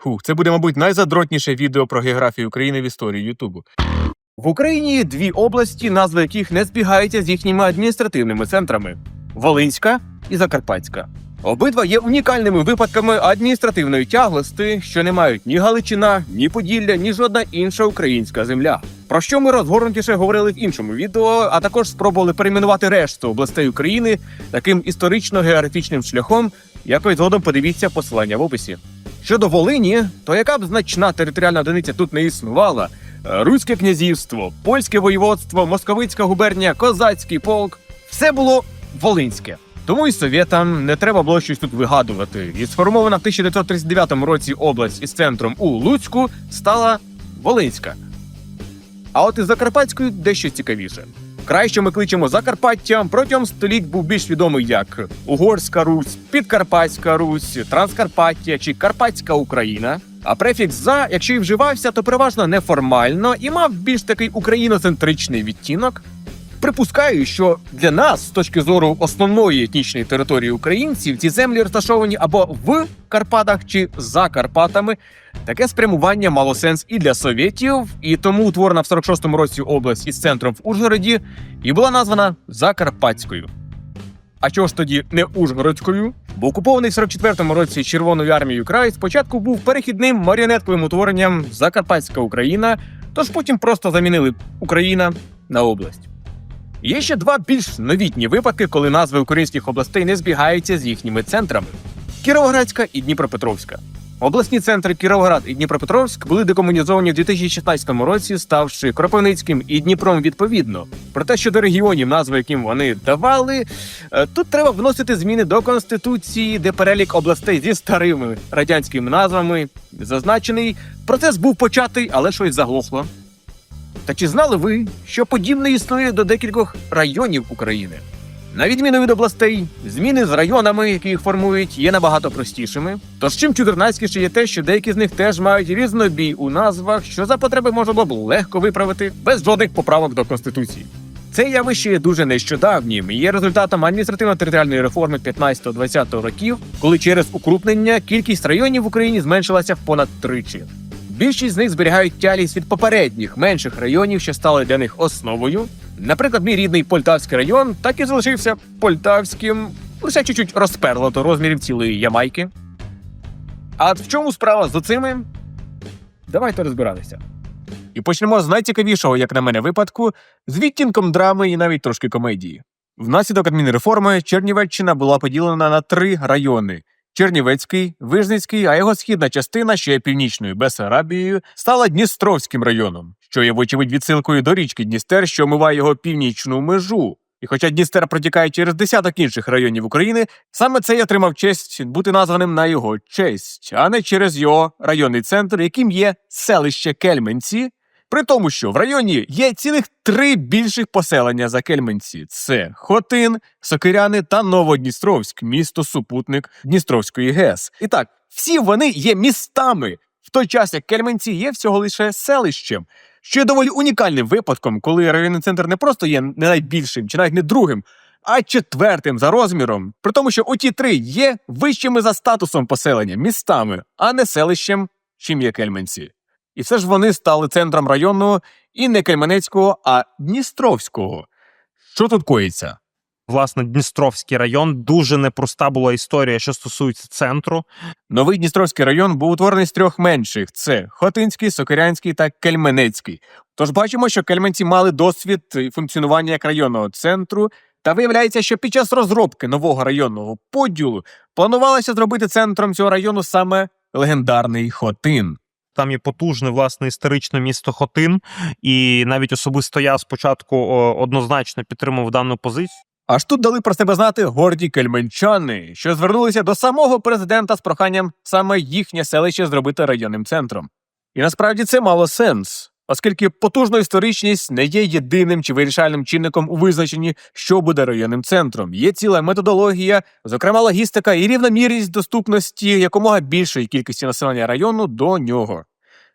Ху, це буде, мабуть, найзадротніше відео про географію України в історії Ютубу. В Україні є дві області, назви яких не збігаються з їхніми адміністративними центрами: Волинська і Закарпатська. Обидва є унікальними випадками адміністративної тяглости, що не мають ні Галичина, ні Поділля, ні жодна інша українська земля. Про що ми розгорнутіше говорили в іншому відео, а також спробували перейменувати решту областей України таким історично-географічним шляхом, як ви згодом подивіться посилання в описі. Щодо Волині, то яка б значна територіальна одиниця тут не існувала, е, Руське князівство, польське воєводство, московицька губернія, козацький полк все було волинське. Тому і совєтам не треба було щось тут вигадувати. І сформована в 1939 році область із центром у Луцьку стала Волинська. А от із Закарпатською дещо цікавіше. Край, що ми кличемо Закарпаттям, протягом століть був більш відомий як Угорська Русь, Підкарпатська Русь, Транскарпаття чи Карпатська Україна. А префікс за, якщо і вживався, то переважно неформально і мав більш такий україноцентричний відтінок. Припускаю, що для нас, з точки зору основної етнічної території українців, ці землі розташовані або в Карпатах чи за Карпатами. Таке спрямування мало сенс і для совєтів, і тому утворена в 46-му році область із центром в Ужгороді і була названа Закарпатською. А чого ж тоді не Ужгородською? Бо окупований в 44-му році Червоною армією край спочатку був перехідним маріонетковим утворенням Закарпатська Україна, тож потім просто замінили Україна на область. Є ще два більш новітні випадки, коли назви українських областей не збігаються з їхніми центрами: Кіровоградська і Дніпропетровська. Обласні центри Кіровоград і Дніпропетровськ були декомунізовані в 2016 році, ставши Кропивницьким і Дніпром відповідно. Проте щодо регіонів, назви яким вони давали, е, тут треба вносити зміни до конституції, де перелік областей зі старими радянськими назвами зазначений. Процес був початий, але щось заглохло. Та чи знали ви, що подібне існує до декількох районів України? На відміну від областей, зміни з районами, які їх формують, є набагато простішими. Тож чим чудернацькіше є те, що деякі з них теж мають різнобій у назвах, що за потреби можна було б легко виправити без жодних поправок до конституції. Це явище є дуже нещодавнім і є результатом адміністративно-територіальної реформи 15-20 років, коли через укрупнення кількість районів в Україні зменшилася в понад тричі. Більшість з них зберігають тялість від попередніх менших районів, що стали для них основою. Наприклад, мій рідний Полтавський район так і залишився Полтавським, лише чуть-чуть розперло до розмірів цілої Ямайки. А в чому справа з оцими? Давайте розбиратися. І почнемо з найцікавішого, як на мене, випадку, з відтінком драми і навіть трошки комедії. Внаслідок адмінреформи Чернівеччина була поділена на три райони: Чернівецький, Вижницький, а його східна частина, що є північною Бесарабією, стала Дністровським районом, що є, вочевидь, відсилкою до річки Дністер, що омиває його північну межу. І хоча Дністер протікає через десяток інших районів України, саме цей отримав честь бути названим на його честь, а не через його районний центр, яким є селище Кельменці. При тому, що в районі є цілих три більших поселення за Кельменці: це Хотин, Сокиряни та Новодністровськ, місто супутник Дністровської ГЕС. І так, всі вони є містами, в той час як Кельменці є всього лише селищем, що є доволі унікальним випадком, коли районний центр не просто є не найбільшим чи навіть не другим, а четвертим за розміром, при тому, що оті три є вищими за статусом поселення, містами, а не селищем, чим є Кельменці. І все ж вони стали центром району і не Кельменецького, а Дністровського. Що тут коїться? Власне, Дністровський район дуже непроста була історія, що стосується центру. Новий Дністровський район був утворений з трьох менших: це Хотинський, Сокирянський та Кельменецький. Тож бачимо, що кельменці мали досвід функціонування як районного центру. Та виявляється, що під час розробки нового районного поділу планувалося зробити центром цього району саме легендарний Хотин. Там є потужне власне історичне місто Хотин, і навіть особисто я спочатку однозначно підтримував дану позицію. Аж тут дали про себе знати горді кельменчани, що звернулися до самого президента з проханням саме їхнє селище зробити районним центром. І насправді це мало сенс, оскільки потужна історичність не є єдиним чи вирішальним чинником у визначенні, що буде районним центром. Є ціла методологія, зокрема логістика і рівномірність доступності якомога більшої кількості населення району до нього.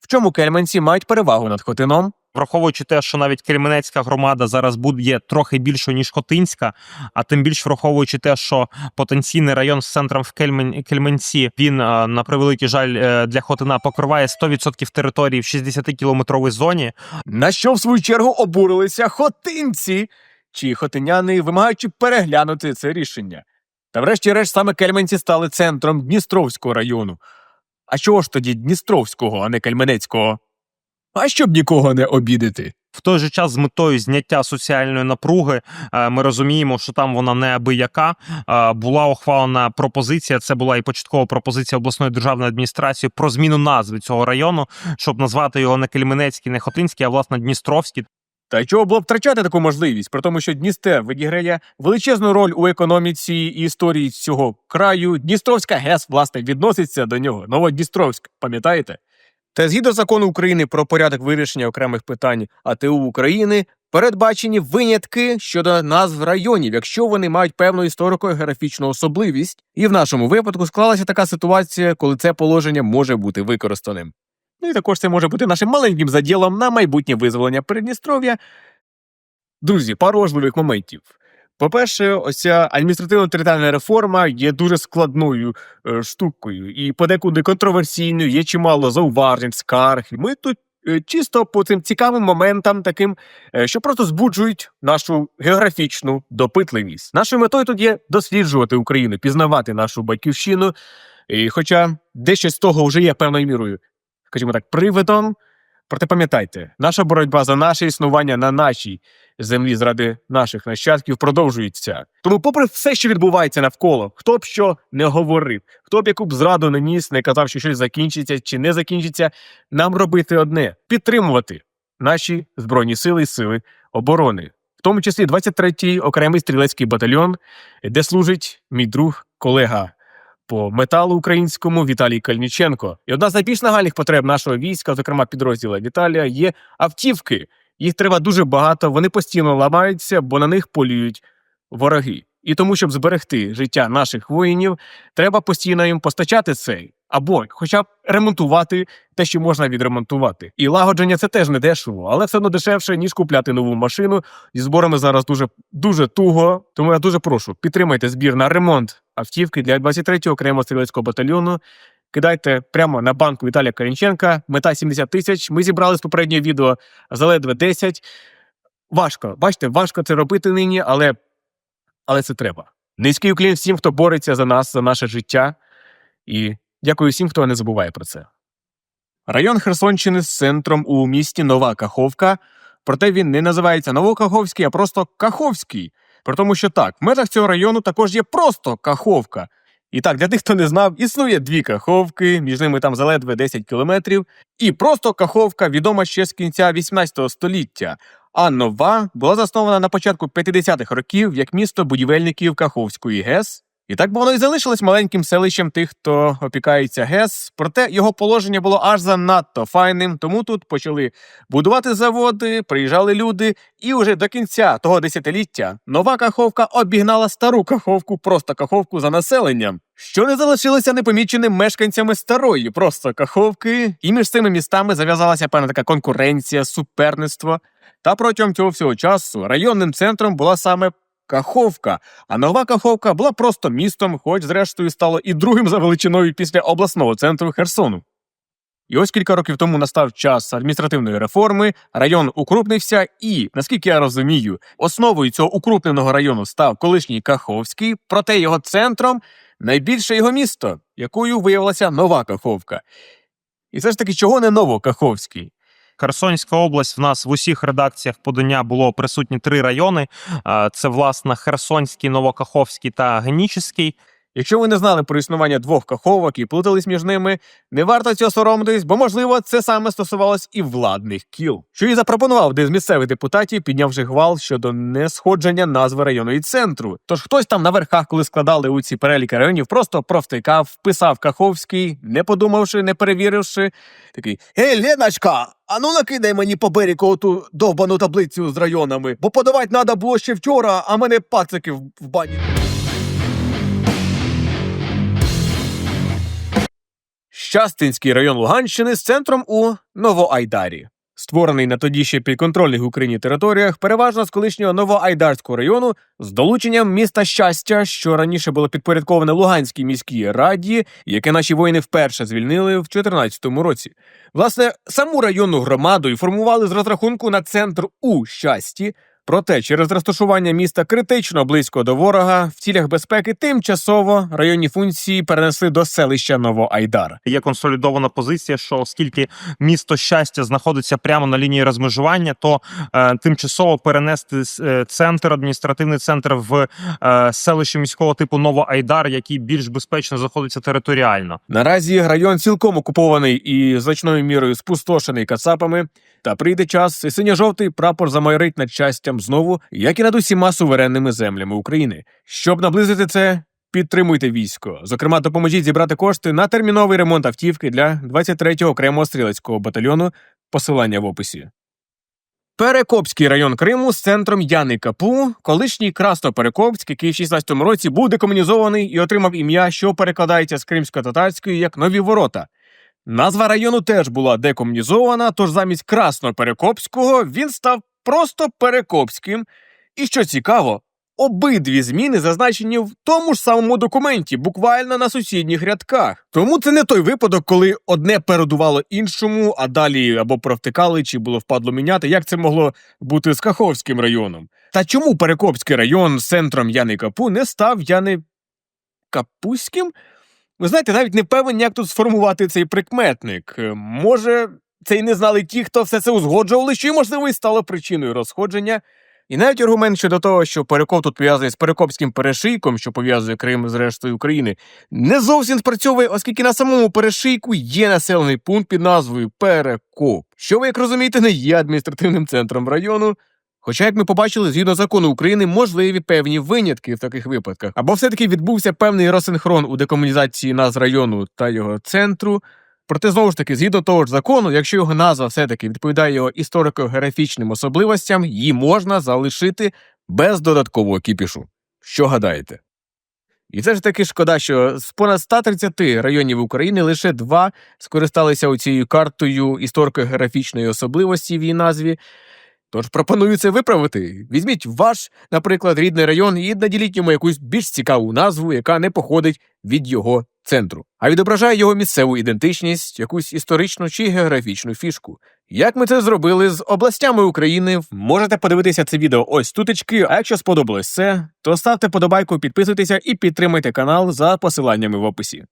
В чому кельменці мають перевагу над Хотином? Враховуючи те, що навіть Кельменецька громада зараз буде трохи більшою, ніж Хотинська, а тим більш враховуючи те, що потенційний район з центром в Кельмен, Кельменці, він е, на превеликий жаль е, для Хотина покриває 100% території в 60-кілометровій зоні. На що в свою чергу обурилися хотинці, чи хотиняни, вимагаючи переглянути це рішення. Та врешті-решт саме Кельменці стали центром Дністровського району. А чого ж тоді Дністровського, а не Кельменецького? А щоб нікого не обідати. В той же час з метою зняття соціальної напруги е, ми розуміємо, що там вона неабияка. Е, Була ухвалена пропозиція. Це була і початкова пропозиція обласної державної адміністрації про зміну назви цього району, щоб назвати його не Кельменецький, не Хотинський, а власне Дністровський. Та й чого було б втрачати таку можливість, при тому, що Дністер відіграє величезну роль у економіці і історії цього краю. Дністровська ГЕС, власне, відноситься до нього. Новодністровськ, пам'ятаєте? Та згідно закону України про порядок вирішення окремих питань АТУ України передбачені винятки щодо назв районів, якщо вони мають певну історико-географічну особливість. І в нашому випадку склалася така ситуація, коли це положення може бути використаним. Ну і також це може бути нашим маленьким заділом на майбутнє визволення Придністров'я. Друзі, пару важливих моментів. По-перше, ось ця адміністративно-територіальна реформа є дуже складною е, штукою і подекуди контроверсійною, є чимало зауважень, скарг. Ми тут е, чисто по цим цікавим моментам, таким, е, що просто збуджують нашу географічну допитливість. Нашою метою тут є досліджувати Україну, пізнавати нашу батьківщину. І хоча дещо з того вже є певною мірою, скажімо так, привидом. Проте пам'ятайте, наша боротьба за наше існування на нашій землі заради наших нащадків продовжується. Тому, попри все, що відбувається навколо, хто б що не говорив, хто б яку б зраду не ніс, не казав, що щось закінчиться чи не закінчиться, нам робити одне підтримувати наші збройні сили і сили оборони, в тому числі 23-й окремий стрілецький батальйон, де служить мій друг, колега по металу українському Віталій Кальніченко. І одна з найбільш нагальних потреб нашого війська, зокрема підрозділа Віталія, є автівки. Їх треба дуже багато, вони постійно ламаються, бо на них полюють вороги. І тому, щоб зберегти життя наших воїнів, треба постійно їм постачати цей або хоча б ремонтувати те, що можна відремонтувати. І лагодження це теж не дешево, але все одно дешевше, ніж купляти нову машину. Зі зборами зараз дуже дуже туго. Тому я дуже прошу підтримайте збір на ремонт автівки для 23-го окремого стрілецького батальйону. Кидайте прямо на банку Віталія Карінченка. Мета 70 тисяч. Ми зібрали з попереднього відео за ледве 10. Важко, бачите, важко це робити нині, але, але це треба. Низький уклін всім, хто бореться за нас, за наше життя. І дякую всім, хто не забуває про це. Район Херсонщини з центром у місті Нова Каховка. Проте він не називається Новокаховський, а просто Каховський. При тому, що так, в межах цього району також є просто Каховка. І так, для тих, хто не знав, існує дві каховки, між ними там заледве 10 кілометрів. І просто каховка відома ще з кінця 18 століття. А нова була заснована на початку 50-х років як місто будівельників Каховської ГЕС. І так воно і залишилось маленьким селищем тих, хто опікається ГЕС. Проте його положення було аж занадто файним, тому тут почали будувати заводи, приїжджали люди, і уже до кінця того десятиліття нова каховка обігнала стару каховку, просто каховку за населенням, що не залишилося непоміченим мешканцями старої просто каховки, і між цими містами зав'язалася певна така конкуренція, суперництво. Та протягом цього всього часу районним центром була саме Каховка, а нова Каховка була просто містом, хоч зрештою стало і другим за величиною після обласного центру Херсону. І ось кілька років тому настав час адміністративної реформи, район укрупнився, і, наскільки я розумію, основою цього укрупненого району став колишній Каховський, проте його центром найбільше його місто, якою виявилася нова Каховка. І все ж таки, чого не Новокаховський? Херсонська область в нас в усіх редакціях подання було присутні три райони: Е, це власне Херсонський, Новокаховський та Генічеський. Якщо ви не знали про існування двох каховок і плутались між ними, не варто цього соромитись, бо, можливо, це саме стосувалось і владних кіл. Що і запропонував один з місцевих депутатів, піднявши гвал щодо несходження назви району і центру. Тож хтось там на верхах, коли складали у ці переліки районів, просто провтикав, вписав Каховський, не подумавши, не перевіривши. Такий Гей, Леночка, а ну накидай мені по берегу ту довбану таблицю з районами, бо подавати треба було ще вчора, а мене пацики в бані. Щастинський район Луганщини з центром у Новоайдарі. створений на тоді ще підконтрольних Україні територіях, переважно з колишнього Новоайдарського району, з долученням міста Щастя, що раніше було підпорядковане Луганській міській раді, яке наші воїни вперше звільнили в 2014 році. Власне, саму районну громаду і формували з розрахунку на центр у щасті. Проте через розташування міста критично близько до ворога в цілях безпеки тимчасово районні функції перенесли до селища Новоайдар. Є консолідована позиція, що оскільки місто щастя знаходиться прямо на лінії розмежування, то е, тимчасово перенести е, центр, адміністративний центр в е, селище міського типу Новоайдар, який більш безпечно знаходиться територіально. Наразі район цілком окупований і значною мірою спустошений кацапами. Та прийде час, і синьо-жовтий прапор замайорить над щастям знову, як і над усіма суверенними землями України. Щоб наблизити це, підтримуйте військо. Зокрема, допоможіть зібрати кошти на терміновий ремонт автівки для 23-го окремого стрілецького батальйону. Посилання в описі. Перекопський район Криму з центром Яни Капу, колишній Красноперекопськ, який в 16-му році був декомунізований і отримав ім'я, що перекладається з кримсько-татарської як нові ворота. Назва району теж була декомунізована, тож замість Красноперекопського він став просто Перекопським. І що цікаво, обидві зміни зазначені в тому ж самому документі, буквально на сусідніх рядках. Тому це не той випадок, коли одне передувало іншому, а далі або провтикали, чи було впадло міняти. Як це могло бути з Каховським районом? Та чому Перекопський район з центром Яни Капу не став Яни Капуським? Ви знаєте, навіть не певен, як тут сформувати цей прикметник. Е, Може, це й не знали ті, хто все це узгоджували, що й можливо і стало причиною розходження. І навіть аргумент щодо того, що Перекоп тут пов'язаний з Перекопським перешийком, що пов'язує Крим з рештою України, не зовсім спрацьовує, оскільки на самому перешийку є населений пункт під назвою Перекоп, що ви, як розумієте, не є адміністративним центром району. Хоча, як ми побачили, згідно закону України, можливі певні винятки в таких випадках, або все-таки відбувся певний розсинхрон у декомунізації назв району та його центру. Проте, знову ж таки, згідно того ж закону, якщо його назва все-таки відповідає його історико-географічним особливостям, її можна залишити без додаткового кіпішу. Що гадаєте? І це ж таки шкода, що з понад 130 районів України лише два скористалися цією картою історико-географічної особливості в її назві. Тож пропоную це виправити. Візьміть ваш, наприклад, рідний район і наділіть йому якусь більш цікаву назву, яка не походить від його центру, а відображає його місцеву ідентичність, якусь історичну чи географічну фішку. Як ми це зробили з областями України, можете подивитися це відео ось тутечки. А якщо сподобалось це, то ставте подобайку, підписуйтеся і підтримайте канал за посиланнями в описі.